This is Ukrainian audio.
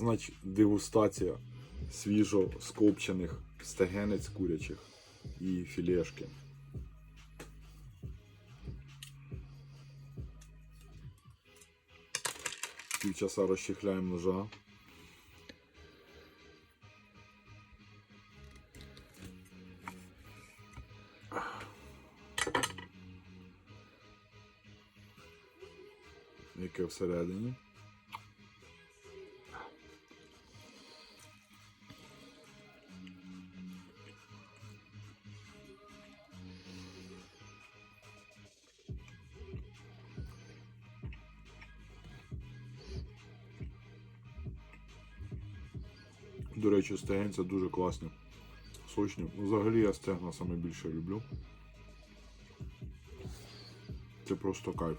Значить, дегустація свіжо скопчених стегенець курячих і філешки. Півчаса розчехляємо ножа. Яке всередині. До речі, стегенця дуже класні. Сочні. Ну, Взагалі я стегна найбільше люблю. Це просто кайф.